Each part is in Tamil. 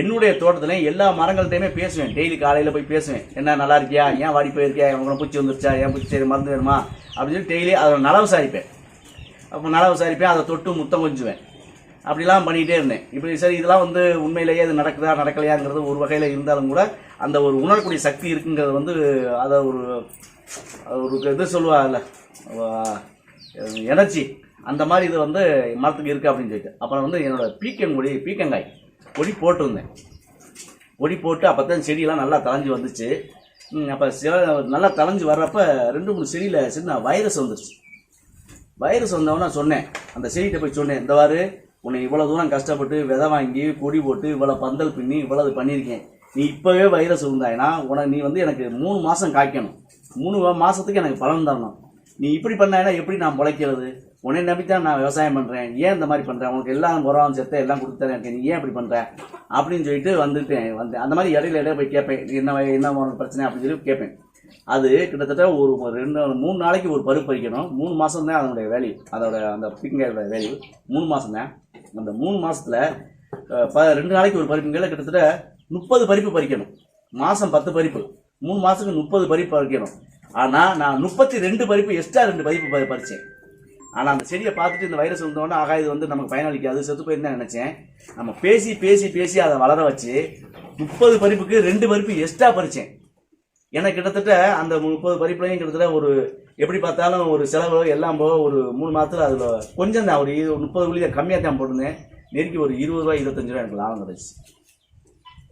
என்னுடைய தோட்டத்தில் எல்லா மரங்கள்கிட்டையுமே பேசுவேன். டெய்லி காலையில் போய் பேசுவேன். என்ன நல்லா இருக்கியா? ஏன் வாடி போயிருக்கியா? உங்களை பூச்சி வந்துருச்சா? ஏன் பூச்சி? சரி மருந்து வேணுமா? அப்படின்னு சொல்லி டெய்லி அதை நல விசாரிப்பேன். அப்போ நல விசாரிப்பேன் அதை தொட்டு முத்தம் கொஞ்சுவேன். அப்படிலாம் பண்ணிகிட்டே இருந்தேன். இப்படி சரி இதெல்லாம் வந்து உண்மையிலேயே இது நடக்குதா நடக்கலையாங்கிறது ஒரு வகையில் இருந்தாலும் கூட அந்த ஒரு உணரக்கூடிய சக்தி இருக்குங்கிறது வந்து அதை ஒரு ஒரு இது சொல்லுவாங்கல்ல எனர்ஜி. அந்த மாதிரி இது வந்து மரத்துக்கு இருக்குது அப்படின்னு சொல்லிட்டு. அப்புறம் வந்து என்னோட பீக்கங்கொடி பீக்கங்காய். கொடி போட்டிருந்தேன். கொடி போட்டு அப்போ தான் செடியெல்லாம் நல்லா தளைஞ்சு வந்துச்சு. அப்போ சில நல்லா தளைஞ்சு வர்றப்ப ரெண்டு மூணு செடியில் சின்ன வைரஸ் வந்துருச்சு. வைரஸ் வந்தவொடனே சொன்னேன். அந்த செடிகிட்ட போய் சொன்னேன் இந்த வாரு உன்னை இவ்வளோ தூரம் கஷ்டப்பட்டு விதை வாங்கி கொடி போட்டு இவ்வளோ பந்தல் பின்னி இவ்வளவு பண்ணியிருக்கேன். நீ இப்போவே வைரஸ் இருந்தாயினா உனக்கு நீ வந்து எனக்கு மூணு மாதம் காய்க்கணும். மூணு மாதத்துக்கு எனக்கு பலன் தரணும். நீ இப்படி பண்ணா எப்படி நான் முளைக்கிறது? உன்னை நம்பித்தான் நான் விவசாயம் பண்ணுறேன் ஏன் இந்த மாதிரி பண்ணுறேன் உனக்கு எல்லாம் உரம் சேர்த்து எல்லாம் கொடுத்துறேன் எனக்கு நீ ஏன் இப்படி பண்ணுற அப்படின்னு சொல்லிட்டு வந்துட்டேன் வந்து அந்த மாதிரி இடையில இடையே போய் கேட்பேன். என்ன என்ன உனக்கு பிரச்சனை அப்படின்னு சொல்லி கேட்பேன். அது கிட்டத்தட்ட ஒரு ஒரு ரெண்டு மூணு நாளைக்கு ஒரு பருப்பு பறிக்கணும். மூணு மாதம் தான் அதனுடைய வேல்யூ அதோட அந்த பிங்காயோட வேல்யூ மூணு மாதம் தான். அந்த மூணு மாதத்தில் ப ரெண்டு நாளைக்கு ஒரு பறிப்புங்கையில் கிட்டத்தட்ட முப்பது பறிப்பு பறிக்கணும். மாதம் பத்து பறிப்பு மூணு மாதத்துக்கு முப்பது பறிப்பு பறிக்கணும். ஆனால் நான் முப்பத்தி ரெண்டு பறிப்பு எக்ஸ்ட்ரா ரெண்டு பறிப்பு ப- ஆனால் அந்த செடியை பார்த்துட்டு இந்த வைரஸ் வந்தோடனே ஆகா இது வந்து நமக்கு பயனளிக்காது செத்து போயிருந்தேன் நினச்சேன். நம்ம பேசி பேசி பேசி அதை வளர வச்சு முப்பது பறிப்புக்கு ரெண்டு பறிப்பு எக்ஸ்ட்ரா பறித்தேன் எனக்கு கிட்டத்தட்ட அந்த முப்பது பறிப்புலையும் கிட்டத்தட்ட ஒரு எப்படி பார்த்தாலும் ஒரு செலவு எல்லாம் போக ஒரு மூணு மாதத்தில் அதில் கொஞ்சம் தான் ஒரு முப்பது புள்ளி கம்மியாக தான் போட்டிருந்தேன். நெருக்கி ஒரு இருபது ரூபா இருபத்தஞ்சு ரூபா எனக்கு லாபம் கிடச்சி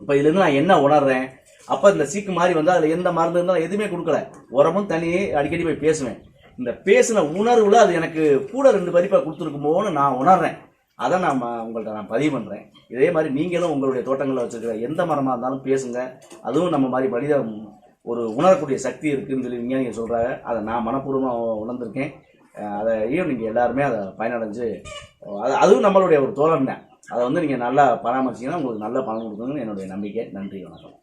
இப்போ இதுலேருந்து நான் என்ன உணர்றேன்? அப்போ இந்த சீக்கு மாதிரி வந்து அதில் எந்த மருந்து இருந்தாலும் எதுவுமே கொடுக்கல. உரமும் தனி அடிக்கடி போய் பேசுவேன். இந்த பேசின உணர்வுல அது எனக்கு கூட ரெண்டு பறிப்பாக கொடுத்துருக்குமோன்னு நான் உணர்றேன். அதை நான் உங்கள்கிட்ட நான் பதிவு பண்ணுறேன் இதே மாதிரி நீங்களும் உங்களுடைய தோட்டங்களில் வச்சுருக்கிற எந்த மரமாக இருந்தாலும் பேசுங்க. அதுவும் நம்ம மாதிரி மனித ஒரு உணரக்கூடிய சக்தி இருக்குன்னு சொல்லி விஞ்ஞானிகள் சொல்கிறாங்க அதை நான் மனப்பூர்வமாக உணர்ந்திருக்கேன். அதையும் நீங்கள் எல்லாருமே அதை பயனடைஞ்சு அது அதுவும் நம்மளுடைய ஒரு தோழன் தான். அதை வந்து நீங்கள் நல்லா பராமரிச்சிங்கன்னா உங்களுக்கு நல்ல பலன் கொடுக்கணும்னு என்னுடைய நம்பிக்கை. நன்றி வணக்கம்.